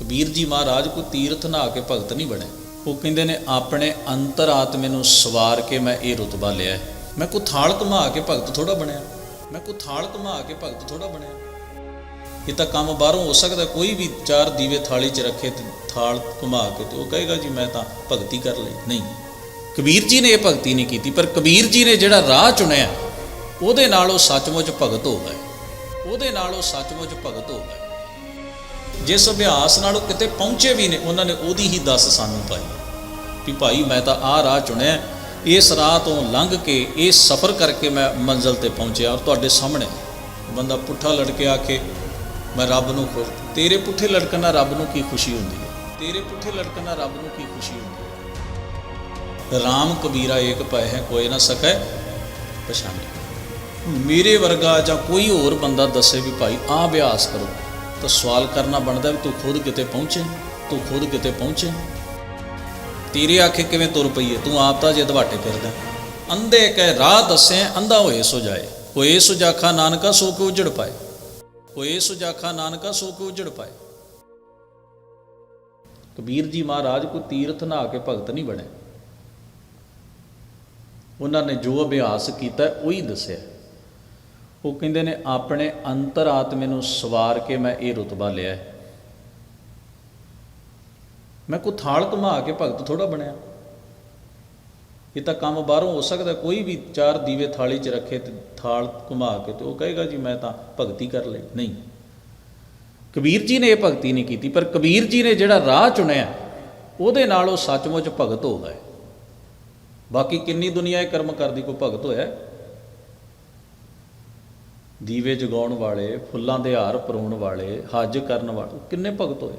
ਕਬੀਰ ਜੀ ਮਹਾਰਾਜ ਕੋਈ ਤੀਰਥ ਨਹਾ ਕੇ ਭਗਤ ਨਹੀਂ ਬਣੇ। ਉਹ ਕਹਿੰਦੇ ਨੇ, ਆਪਣੇ ਅੰਤਰ ਆਤਮੇ ਨੂੰ ਸਵਾਰ ਕੇ ਮੈਂ ਇਹ ਰੁਤਬਾ ਲਿਆ ਮੈਂ ਕੋਈ ਥਾਲ ਘੁਮਾ ਕੇ ਭਗਤ ਥੋੜਾ ਬਣਿਆ। ਮੈਂ ਕੋਈ ਥਾਲ ਘੁਮਾ ਕੇ ਭਗਤ ਥੋੜਾ ਬਣਿਆ। ਇਹ ਤਾਂ ਕੰਮ ਬਾਹਰੋਂ ਹੋ ਸਕਦਾ ਕੋਈ ਵੀ ਚਾਰ ਦੀਵੇ ਥਾਲੀ 'ਚ ਰੱਖੇ ਤੇ ਥਾਲ ਘੁਮਾ ਕੇ ਤੇ ਉਹ ਕਹੇਗਾ, ਜੀ, ਮੈਂ ਤਾਂ ਭਗਤੀ ਕਰ ਲਈ। ਨਹੀਂ। ਕਬੀਰ ਜੀ ਨੇ ਇਹ ਭਗਤੀ ਨਹੀਂ ਕੀਤੀ, ਪਰ ਕਬੀਰ ਜੀ ਨੇ ਜਿਹੜਾ ਰਾਹ ਚੁਣਿਆ, ਉਹਦੇ ਨਾਲ ਉਹ ਸੱਚਮੁੱਚ ਭਗਤ ਹੋ ਗਏ। ਉਹਦੇ ਨਾਲ ਉਹ ਸੱਚਮੁੱਚ ਭਗਤ ਹੋ ਗਏ। ਜਿਸ ਅਭਿਆਸ ਨਾਲ ਉਹ ਕਿਤੇ ਪਹੁੰਚੇ ਵੀ ਨੇ, ਉਹਨਾਂ ਨੇ ਉਹਦੀ ਹੀ ਦੱਸ ਸਾਨੂੰ ਪਾਈ। ਵੀ ਭਾਈ ਮੈਂ ਤਾਂ ਆਹ ਰਾਹ ਚੁਣਿਆ, ਇਸ ਰਾਹ ਤੋਂ ਲੰਘ ਕੇ ਇਹ ਸਫ਼ਰ ਕਰਕੇ ਮੈਂ ਮੰਜ਼ਲ ਤੇ ਪਹੁੰਚਿਆ ਔਰ ਤੁਹਾਡੇ ਸਾਹਮਣੇ ਬੰਦਾ ਪੁੱਠਾ ਲੜਕੇ ਆ ਕੇ ਮੈਂ ਰੱਬ ਨੂੰ ਖੁਸ਼ ਤੇਰੇ ਪੁੱਠੇ ਲੜਕਣ ਨਾਲ ਰੱਬ ਨੂੰ ਕੀ ਖੁਸ਼ੀ ਹੁੰਦੀ ਹੈ? ਤੇਰੇ ਪੁੱਠੇ ਲੜਕਣ ਨਾਲ ਰੱਬ ਨੂੰ ਕੀ ਖੁਸ਼ੀ ਹੁੰਦੀ ਹੈ? ਰਾਮ ਕਬੀਰਾ ਏਕ ਭੈ ਹੈ, ਕੋਈ ਨਾ ਸਕੈ ਪਛਾਣੇ। ਮੇਰੇ ਵਰਗਾ ਜਾਂ ਕੋਈ ਹੋਰ ਬੰਦਾ ਦੱਸੇ ਵੀ ਭਾਈ ਆਹ ਅਭਿਆਸ ਕਰੋ। ਤਾਂ ਸਵਾਲ ਕਰਨਾ ਬਣਦਾ ਵੀ ਤੂੰ ਖੁਦ ਕਿਤੇ ਪਹੁੰਚੇ? ਤੂੰ ਖੁਦ ਕਿਤੇ ਪਹੁੰਚੇ? ਤੇਰੇ ਆਖੇ ਕਿਵੇਂ ਤੁਰ ਪਈਏ ਤੂੰ ਆਪ ਤਾਂ ਜੇ ਦਵਾਟੇ ਫਿਰਦਾ। ਅੰਧੇ ਕਹਿ ਰਾਹ ਦੱਸੇ, ਅੰਧਾ ਹੋਏ ਸੋ ਜਾਏ। ਹੋਏ ਸੁਜਾਖਾ ਨਾਨਕਾ ਸੋ ਕੇ ਉਜੜ ਪਾਏ? ਹੋਏ ਸੁਜਾਖਾ ਨਾਨਕਾ ਸੋ ਕੇ ਉਜੜ ਪਾਏ? ਕਬੀਰ ਜੀ ਮਹਾਰਾਜ ਕੋਈ ਤੀਰਥ ਨਹਾ ਕੇ ਭਗਤ ਨਹੀਂ ਬਣੇ। ਉਹਨਾਂ ਨੇ ਜੋ ਅਭਿਆਸ ਕੀਤਾ, ਉਹੀ ਦੱਸਿਆ। ਉਹ ਕਹਿੰਦੇ ਨੇ, ਆਪਣੇ ਅੰਤਰ ਆਤਮੇ ਨੂੰ ਸਵਾਰ ਕੇ ਮੈਂ ਇਹ ਰੁਤਬਾ ਲਿਆ ਹੈ। ਮੈਂ ਕੋਈ ਥਾਲ ਘੁਮਾ ਕੇ ਭਗਤ ਥੋੜਾ ਬਣਿਆ। ਇਹ ਤਾਂ ਕੰਮ ਬਾਹਰੋਂ ਹੋ ਸਕਦਾ, ਕੋਈ ਵੀ ਚਾਰ ਦੀਵੇ ਥਾਲੀ 'ਚ ਰੱਖੇ ਤੇ ਥਾਲ ਘੁਮਾ ਕੇ ਤੇ ਉਹ ਕਹੇਗਾ, ਜੀ, ਮੈਂ ਤਾਂ ਭਗਤੀ ਕਰ ਲਈ। ਨਹੀਂ। ਕਬੀਰ ਜੀ ਨੇ ਇਹ ਭਗਤੀ ਨਹੀਂ ਕੀਤੀ, ਪਰ ਕਬੀਰ ਜੀ ਨੇ ਜਿਹੜਾ ਰਾਹ ਚੁਣਿਆ, ਉਹਦੇ ਨਾਲ ਉਹ ਸੱਚਮੁੱਚ ਭਗਤ ਹੋ ਗਏ। ਬਾਕੀ ਕਿੰਨੀ ਦੁਨੀਆ ਇਹ ਕਰਮ ਕਰਦੀ, ਕੋਈ ਭਗਤ ਹੋਇਆ? ਦੀਵੇ ਜਗਾਉਣ ਵਾਲੇ, ਫੁੱਲਾਂ ਦੇ ਹਾਰ ਪਰੋਣ ਵਾਲੇ, ਹੱਜ ਕਰਨ ਵਾਲੇ ਕਿੰਨੇ ਭਗਤ ਹੋਏ?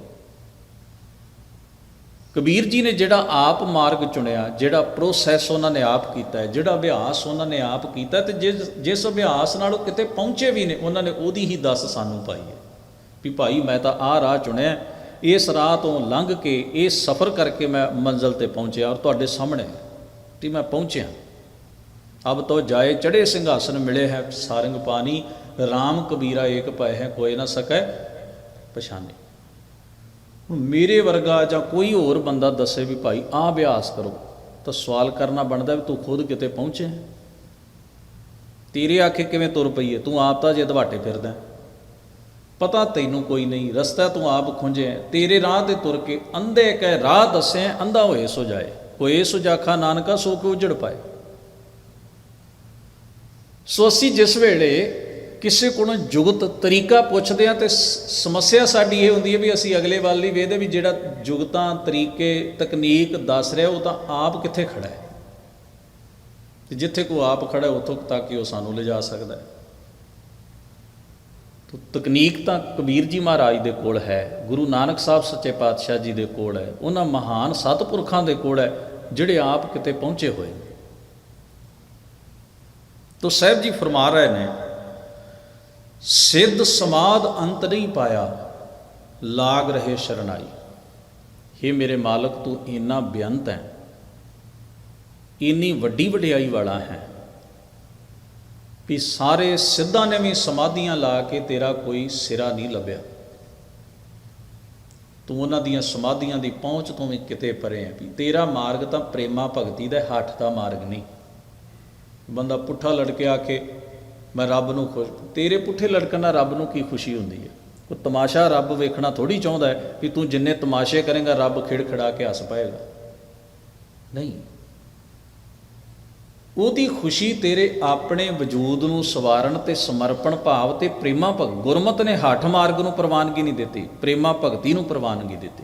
ਕਬੀਰ ਜੀ ਨੇ ਜਿਹੜਾ ਆਪ ਮਾਰਗ ਚੁਣਿਆ, ਜਿਹੜਾ ਪ੍ਰੋਸੈਸ ਉਹਨਾਂ ਨੇ ਆਪ ਕੀਤਾ ਹੈ, ਜਿਹੜਾ ਅਭਿਆਸ ਉਹਨਾਂ ਨੇ ਆਪ ਕੀਤਾ ਤੇ ਜਿਸ ਜਿਸ ਅਭਿਆਸ ਨਾਲ ਉਹ ਕਿਤੇ ਪਹੁੰਚੇ ਵੀ ਨੇ, ਉਹਨਾਂ ਨੇ ਉਹਦੀ ਹੀ ਦੱਸ ਸਾਨੂੰ ਪਾਈ ਹੈ ਵੀ ਭਾਈ ਮੈਂ ਤਾਂ ਆਹ ਰਾਹ ਚੁਣਿਆ, ਇਸ ਰਾਹ ਤੋਂ ਲੰਘ ਕੇ, ਇਹ ਸਫ਼ਰ ਕਰਕੇ ਮੈਂ ਮੰਜ਼ਲ ਤੇ ਪਹੁੰਚਿਆ ਔਰ ਤੁਹਾਡੇ ਸਾਹਮਣੇ ਤੇ ਮੈਂ ਪਹੁੰਚਿਆ। ਅਬ ਤੋ ਜਾਏ ਚੜੇ ਸਿੰਘਾਸਨ ਮਿਲੇ ਹੈ ਸਾਰੰਗ ਪਾਣੀ RAM ਕਬੀਰਾ ਏਕ ਪਏ ਹੈ, ਕੋਈ ਨਾ ਸਕੈ ਪਛਾਨੇ। ਮੇਰੇ ਵਰਗਾ ਜਾਂ ਕੋਈ ਹੋਰ ਬੰਦਾ ਦੱਸੇ ਵੀ ਭਾਈ, ਆਹ ਅਭਿਆਸ ਕਰੋ, ਤਾਂ ਸਵਾਲ ਕਰਨਾ ਬਣਦਾ ਵੀ ਤੂੰ ਖੁਦ ਕਿਤੇ ਪਹੁੰਚੇ ਤੇਰੇ ਆਖੇ ਕਿਵੇਂ ਤੁਰ ਪਈਏ ਤੂੰ ਆਪ ਤਾਂ ਜੇ ਦਵਾਟੇ ਫਿਰਦਾ ਪਤਾ ਤੈਨੂੰ ਕੋਈ ਨਹੀਂ, ਰਸਤਾ ਤੂੰ ਆਪ ਖੁੰਝੇ ਤੇਰੇ ਰਾਹ ਤੇ ਤੁਰ ਕੇ ਅੰਧੇ ਕਹਿ ਰਾਹ ਦੱਸੇ ਅੰਧਾ ਹੋਏ ਸੋ ਜਾਏ। ਹੋਏ ਸੁਜਾਖਾ ਨਾਨਕਾ ਸੋ ਕੇ ਉਜੜ ਪਾਏ। ਸੋ ਅਸੀਂ ਜਿਸ ਵੇਲੇ ਕਿਸੇ ਕੋਲੋਂ ਜੁਗਤ ਤਰੀਕਾ ਪੁੱਛਦੇ ਆ ਤੇ ਸਮੱਸਿਆ ਸਾਡੀ ਇਹ ਹੁੰਦੀ ਹੈ ਵੀ ਅਸੀਂ ਅਗਲੇ ਵੱਲ ਹੀ ਵੇਖਦੇ ਵੀ ਜਿਹੜਾ ਜੁਗਤਾਂ ਤਰੀਕੇ ਤਕਨੀਕ ਦੱਸ ਰਿਹਾ ਉਹ ਤਾਂ ਆਪ ਕਿੱਥੇ ਖੜਾ ਹੈ? ਤੇ ਜਿੱਥੇ ਕੋ ਆਪ ਖੜਾ ਹੈ, ਉੱਥੋਂ ਤੱਕ ਹੀ ਉਹ ਸਾਨੂੰ ਲਿਜਾ ਸਕਦਾ ਹੈ। ਤੋ ਤਕਨੀਕ ਤਾਂ ਕਬੀਰ ਜੀ ਮਹਾਰਾਜ ਦੇ ਕੋਲ ਹੈ ਗੁਰੂ ਨਾਨਕ ਸਾਹਿਬ ਸੱਚੇ ਪਾਤਸ਼ਾਹ ਜੀ ਦੇ ਕੋਲ ਹੈ ਉਹਨਾਂ ਮਹਾਨ ਸਤਿਪੁਰਖਾਂ ਦੇ ਕੋਲ ਹੈ ਜਿਹੜੇ ਆਪ ਕਿਤੇ ਪਹੁੰਚੇ ਹੋਏ ਨੇ। ਤੋ ਸਾਹਿਬ ਜੀ ਫਰਮਾ ਰਹੇ ਨੇ, ਸਿੱਧ ਸਮਾਦ ਅੰਤ ਨਹੀਂ ਪਾਇਆ, ਲਾਗ ਰਹੇ ਸ਼ਰਨਾਈ। हे ਮੇਰੇ ਮਾਲਕ, ਤੂੰ ਇੰਨਾ ਬੇਅੰਤ ਹੈ, ਇੰਨੀ ਵੱਡੀ ਵਡਿਆਈ ਵਾਲਾ ਹੈ, ਵੀ ਸਾਰੇ ਸਿੱਧਾਂ ਨੇ ਵੀ ਸਮਾਧੀਆਂ ਲਾ ਕੇ ਤੇਰਾ ਕੋਈ ਸਿਰਾ ਨਹੀਂ ਲੱਭਿਆ। ਤੂੰ ਉਹਨਾਂ ਦੀਆਂ ਸਮਾਧੀਆਂ ਦੀ ਪਹੁੰਚ ਤੋਂ ਵੀ ਕਿਤੇ ਪਰੇ ਹੈ, ਵੀ ਤੇਰਾ ਮਾਰਗ ਤਾਂ ਪ੍ਰੇਮਾ ਭਗਤੀ ਦਾ ਹੱਠ ਦਾ ਮਾਰਗ ਨਹੀਂ। ਬੰਦਾ ਪੁੱਠਾ ਲੜਕੇ ਆ ਕੇ ਮੈਂ ਰੱਬ ਨੂੰ ਖੁਸ਼ ਤੇਰੇ ਪੁੱਠੇ ਲੜਕਣ ਨਾਲ ਰੱਬ ਨੂੰ ਕੀ ਖੁਸ਼ੀ ਹੁੰਦੀ ਹੈ? ਉਹ ਤਮਾਸ਼ਾ ਰੱਬ ਵੇਖਣਾ ਥੋੜੀ ਚਾਹੁੰਦਾ ਹੈ ਵੀ ਤੂੰ ਜਿੰਨੇ ਤਮਾਸ਼ੇ ਕਰੇਗਾ, ਰੱਬ ਖਿੜ ਖੜਾ ਕੇ ਹੱਸ ਪਾਏਗਾ। ਨਹੀਂ। ਉਹਦੀ ਖੁਸ਼ੀ ਤੇਰੇ ਆਪਣੇ ਵਜੂਦ ਨੂੰ ਸਵਾਰਨ ਤੇ ਸਮਰਪਣ ਭਾਵ ਤੇ ਪ੍ਰੇਮਾ ਭਗ ਗੁਰਮਤ ਨੇ ਹੱਠ ਮਾਰਗ ਨੂੰ ਪ੍ਰਵਾਨਗੀ ਨਹੀਂ ਦਿੱਤੀ, ਪ੍ਰੇਮਾ ਭਗਤੀ ਨੂੰ ਪ੍ਰਵਾਨਗੀ ਦਿੱਤੀ।